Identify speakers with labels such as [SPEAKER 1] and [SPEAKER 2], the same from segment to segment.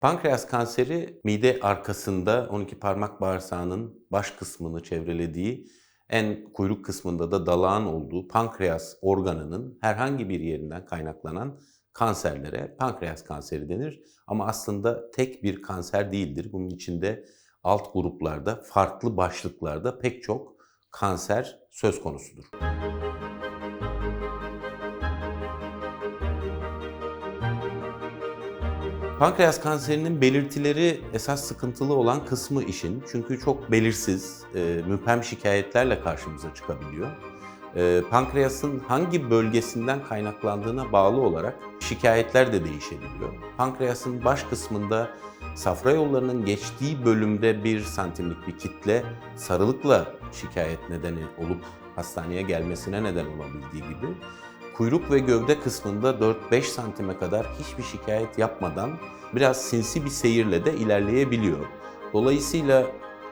[SPEAKER 1] Pankreas kanseri mide arkasında 12 parmak bağırsağının baş kısmını çevrelediği en kuyruk kısmında da dalağın olduğu pankreas organının herhangi bir yerinden kaynaklanan kanserlere pankreas kanseri denir. Ama aslında tek bir kanser değildir. Bunun içinde alt gruplarda, farklı başlıklarda pek çok kanser söz konusudur. Pankreas kanserinin belirtileri esas sıkıntılı olan kısmı işin. Çünkü çok belirsiz, e, müphem şikayetlerle karşımıza çıkabiliyor. E, pankreasın hangi bölgesinden kaynaklandığına bağlı olarak şikayetler de değişebiliyor. Pankreasın baş kısmında safra yollarının geçtiği bölümde bir santimlik bir kitle sarılıkla şikayet nedeni olup hastaneye gelmesine neden olabildiği gibi kuyruk ve gövde kısmında 4-5 santime kadar hiçbir şikayet yapmadan biraz sinsi bir seyirle de ilerleyebiliyor. Dolayısıyla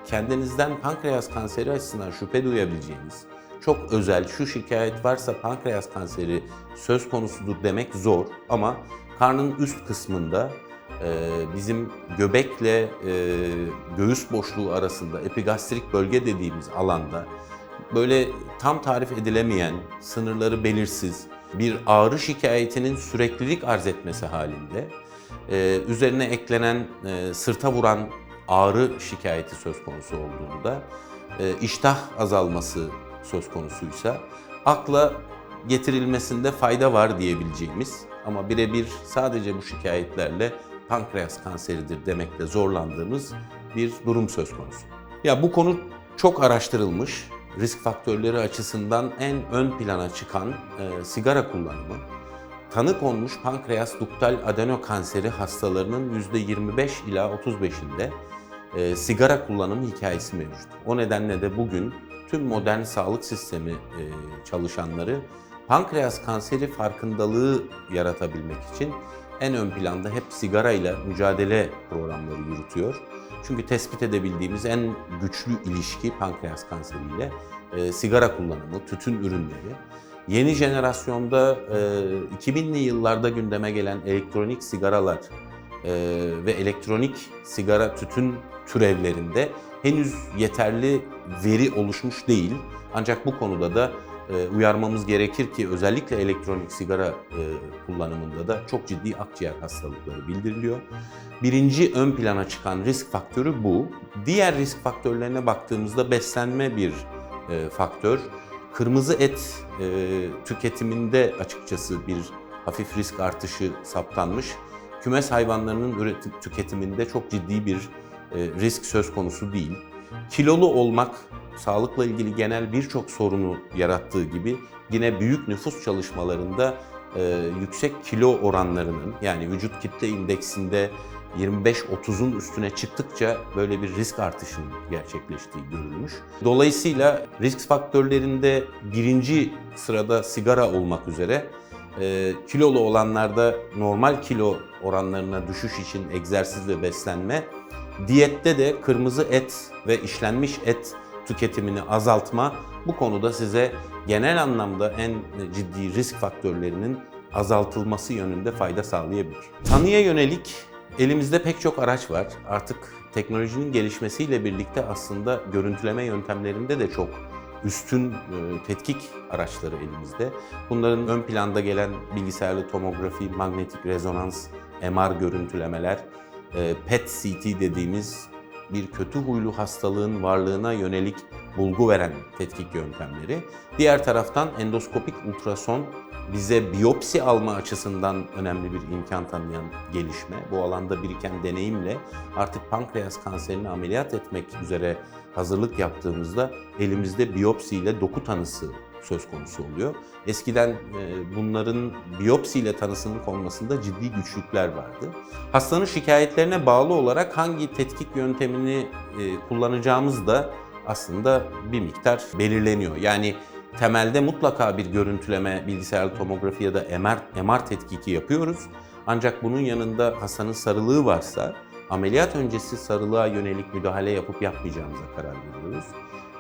[SPEAKER 1] kendinizden pankreas kanseri açısından şüphe duyabileceğiniz, çok özel şu şikayet varsa pankreas kanseri söz konusudur demek zor ama karnın üst kısmında bizim göbekle göğüs boşluğu arasında epigastrik bölge dediğimiz alanda böyle tam tarif edilemeyen, sınırları belirsiz bir ağrı şikayetinin süreklilik arz etmesi halinde e, üzerine eklenen e, sırta vuran ağrı şikayeti söz konusu olduğunda e, iştah azalması söz konusuysa akla getirilmesinde fayda var diyebileceğimiz ama birebir sadece bu şikayetlerle pankreas kanseridir demekte zorlandığımız bir durum söz konusu. Ya bu konu çok araştırılmış, risk faktörleri açısından en ön plana çıkan e, sigara kullanımı, tanı konmuş pankreas duktal adeno kanseri hastalarının %25 ila 35'inde e, sigara kullanımı hikayesi mevcut. O nedenle de bugün tüm modern sağlık sistemi e, çalışanları pankreas kanseri farkındalığı yaratabilmek için en ön planda hep sigarayla mücadele programları yürütüyor. Çünkü tespit edebildiğimiz en güçlü ilişki pankreas kanseriyle e, sigara kullanımı, tütün ürünleri. Yeni jenerasyonda e, 2000'li yıllarda gündeme gelen elektronik sigaralar e, ve elektronik sigara tütün türevlerinde henüz yeterli veri oluşmuş değil. Ancak bu konuda da e, uyarmamız gerekir ki özellikle elektronik sigara e, kullanımında da çok ciddi akciğer hastalıkları bildiriliyor. Birinci ön plana çıkan risk faktörü bu. Diğer risk faktörlerine baktığımızda beslenme bir e, faktör. Kırmızı et tüketiminde açıkçası bir hafif risk artışı saptanmış. Kümes hayvanlarının üretim, tüketiminde çok ciddi bir risk söz konusu değil. Kilolu olmak sağlıkla ilgili genel birçok sorunu yarattığı gibi yine büyük nüfus çalışmalarında e, yüksek kilo oranlarının yani vücut kitle indeksinde 25-30'un üstüne çıktıkça böyle bir risk artışının gerçekleştiği görülmüş. Dolayısıyla risk faktörlerinde birinci sırada sigara olmak üzere e, kilolu olanlarda normal kilo oranlarına düşüş için egzersiz ve beslenme, diyette de kırmızı et ve işlenmiş et tüketimini azaltma bu konuda size genel anlamda en ciddi risk faktörlerinin azaltılması yönünde fayda sağlayabilir. Tanıya yönelik elimizde pek çok araç var. Artık teknolojinin gelişmesiyle birlikte aslında görüntüleme yöntemlerinde de çok üstün e, tetkik araçları elimizde. Bunların ön planda gelen bilgisayarlı tomografi, magnetik rezonans, MR görüntülemeler, e, PET-CT dediğimiz bir kötü huylu hastalığın varlığına yönelik bulgu veren tetkik yöntemleri. Diğer taraftan endoskopik ultrason bize biyopsi alma açısından önemli bir imkan tanıyan gelişme. Bu alanda biriken deneyimle artık pankreas kanserini ameliyat etmek üzere hazırlık yaptığımızda elimizde biyopsiyle doku tanısı söz konusu oluyor. Eskiden e, bunların biyopsiyle tanısının konmasında ciddi güçlükler vardı. Hastanın şikayetlerine bağlı olarak hangi tetkik yöntemini e, kullanacağımız da aslında bir miktar belirleniyor. Yani temelde mutlaka bir görüntüleme, bilgisayarlı tomografi ya da MR, MR tetkiki yapıyoruz. Ancak bunun yanında hastanın sarılığı varsa ameliyat öncesi sarılığa yönelik müdahale yapıp yapmayacağımıza karar veriyoruz.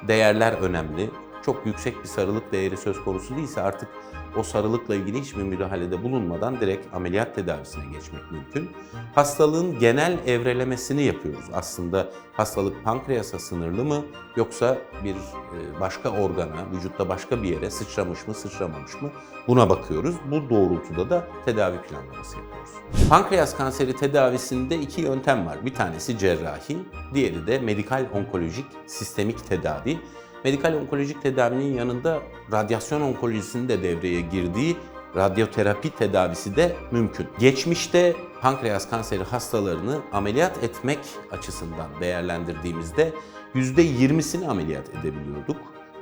[SPEAKER 1] Değerler önemli çok yüksek bir sarılık değeri söz konusu değilse artık o sarılıkla ilgili hiçbir müdahalede bulunmadan direkt ameliyat tedavisine geçmek mümkün. Hastalığın genel evrelemesini yapıyoruz. Aslında hastalık pankreasa sınırlı mı yoksa bir e, başka organa, vücutta başka bir yere sıçramış mı, sıçramamış mı buna bakıyoruz. Bu doğrultuda da tedavi planlaması yapıyoruz. Pankreas kanseri tedavisinde iki yöntem var. Bir tanesi cerrahi, diğeri de medikal onkolojik sistemik tedavi. Medikal onkolojik tedavinin yanında radyasyon onkolojisinin de devreye girdiği radyoterapi tedavisi de mümkün. Geçmişte pankreas kanseri hastalarını ameliyat etmek açısından değerlendirdiğimizde %20'sini ameliyat edebiliyorduk.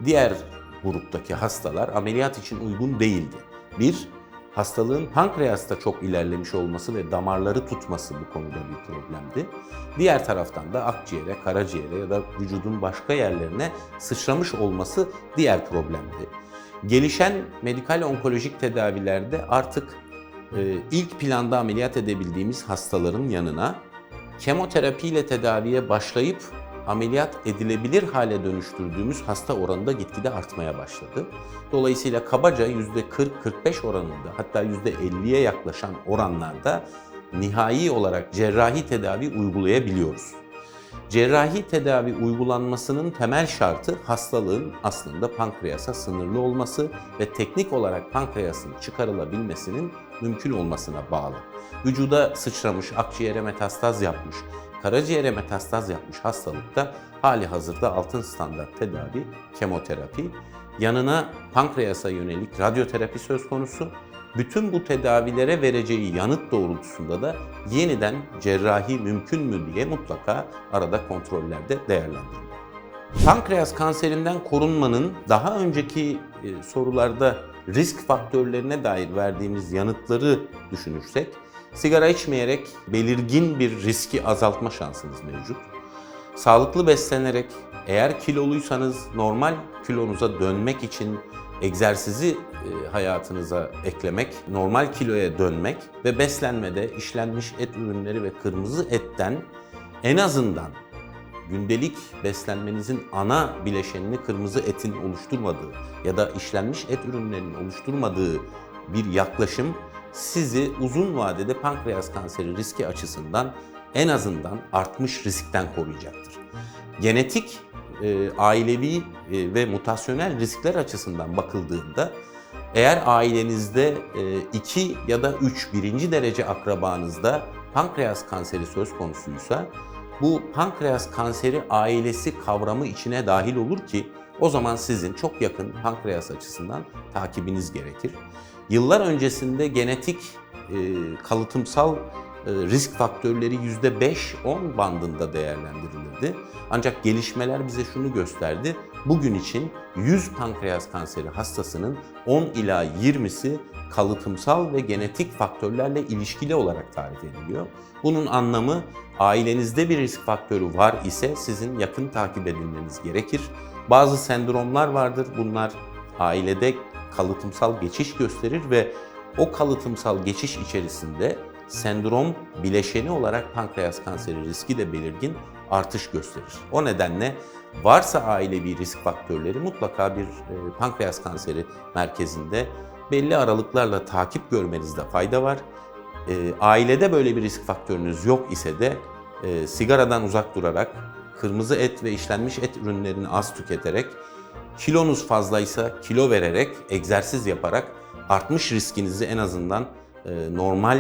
[SPEAKER 1] Diğer gruptaki hastalar ameliyat için uygun değildi. Bir, hastalığın pankreasta çok ilerlemiş olması ve damarları tutması bu konuda bir problemdi. Diğer taraftan da akciğere, karaciğere ya da vücudun başka yerlerine sıçramış olması diğer problemdi. Gelişen medikal onkolojik tedavilerde artık e, ilk planda ameliyat edebildiğimiz hastaların yanına kemoterapiyle tedaviye başlayıp ameliyat edilebilir hale dönüştürdüğümüz hasta oranı da gitgide artmaya başladı. Dolayısıyla kabaca %40-45 oranında hatta %50'ye yaklaşan oranlarda nihai olarak cerrahi tedavi uygulayabiliyoruz. Cerrahi tedavi uygulanmasının temel şartı hastalığın aslında pankreasa sınırlı olması ve teknik olarak pankreasın çıkarılabilmesinin mümkün olmasına bağlı. Vücuda sıçramış, akciğere metastaz yapmış, karaciğere metastaz yapmış hastalıkta hali hazırda altın standart tedavi kemoterapi, yanına pankreasa yönelik radyoterapi söz konusu. Bütün bu tedavilere vereceği yanıt doğrultusunda da yeniden cerrahi mümkün mü diye mutlaka arada kontrollerde değerlendiriliyor. Pankreas kanserinden korunmanın daha önceki e, sorularda risk faktörlerine dair verdiğimiz yanıtları düşünürsek, sigara içmeyerek belirgin bir riski azaltma şansınız mevcut. Sağlıklı beslenerek, eğer kiloluysanız normal kilonuza dönmek için egzersizi e, hayatınıza eklemek, normal kiloya dönmek ve beslenmede işlenmiş et ürünleri ve kırmızı etten en azından gündelik beslenmenizin ana bileşenini kırmızı etin oluşturmadığı ya da işlenmiş et ürünlerinin oluşturmadığı bir yaklaşım sizi uzun vadede pankreas kanseri riski açısından en azından artmış riskten koruyacaktır. Genetik, e, ailevi e, ve mutasyonel riskler açısından bakıldığında eğer ailenizde 2 ya da 3 birinci derece akrabanızda pankreas kanseri söz konusuysa bu pankreas kanseri ailesi kavramı içine dahil olur ki o zaman sizin çok yakın pankreas açısından takibiniz gerekir. Yıllar öncesinde genetik e, kalıtımsal e, risk faktörleri %5-10 bandında değerlendirilirdi. Ancak gelişmeler bize şunu gösterdi. Bugün için 100 pankreas kanseri hastasının 10 ila 20'si kalıtımsal ve genetik faktörlerle ilişkili olarak tarif ediliyor. Bunun anlamı ailenizde bir risk faktörü var ise sizin yakın takip edilmeniz gerekir. Bazı sendromlar vardır. Bunlar ailede kalıtımsal geçiş gösterir ve o kalıtımsal geçiş içerisinde sendrom bileşeni olarak pankreas kanseri riski de belirgin artış gösterir. O nedenle varsa ailevi risk faktörleri mutlaka bir e, pankreas kanseri merkezinde belli aralıklarla takip görmenizde fayda var. E, ailede böyle bir risk faktörünüz yok ise de e, sigaradan uzak durarak, kırmızı et ve işlenmiş et ürünlerini az tüketerek, kilonuz fazlaysa kilo vererek, egzersiz yaparak artmış riskinizi en azından normal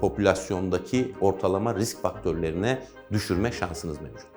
[SPEAKER 1] popülasyondaki ortalama risk faktörlerine düşürme şansınız mevcut.